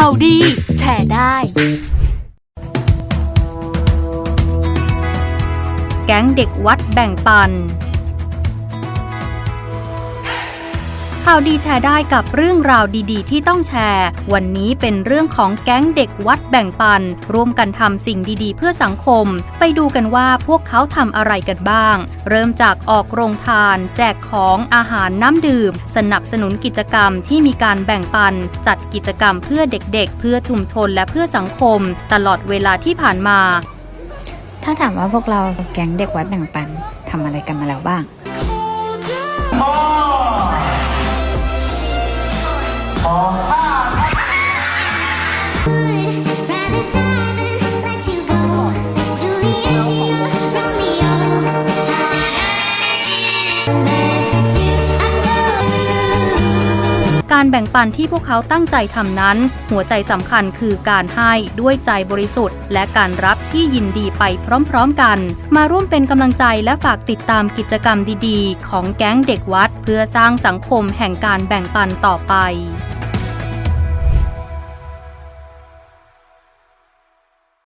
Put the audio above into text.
ข่าวดี แชร์ได้ แก๊งเด็กวัดแบ่งปัน ข่าวดีแชร์ได้กับเรื่องราวดีๆ ที่ต้องแชร์ วันนี้เป็นเรื่องของแก๊งเด็กวัดแบ่งปัน ร่วมกันทำสิ่งดีๆ เพื่อสังคม ไปดูกันว่าพวกเขาทำอะไรกันบ้าง เริ่มจากออกโรงทาน แจกของอาหารน้ำดื่ม สนับสนุนกิจกรรมที่มีการแบ่งปัน จัดกิจกรรมเพื่อเด็กๆ เพื่อชุมชนและเพื่อสังคม ตลอดเวลาที่ผ่านมา ถ้าถามว่าพวกเราแก๊งเด็กวัดแบ่งปันทำอะไรกันมาแล้วบ้าง การแบ่งปันที่พวกเขาตั้งใจทำนั้น หัวใจสำคัญคือการให้ด้วยใจบริสุทธิ์ และการรับที่ยินดีไปพร้อมๆกัน มาร่วมเป็นกำลังใจและฝากติดตามกิจกรรมดีๆ ของแก๊งเด็กวัด เพื่อสร้างสังคมแห่งการแบ่งปันต่อไป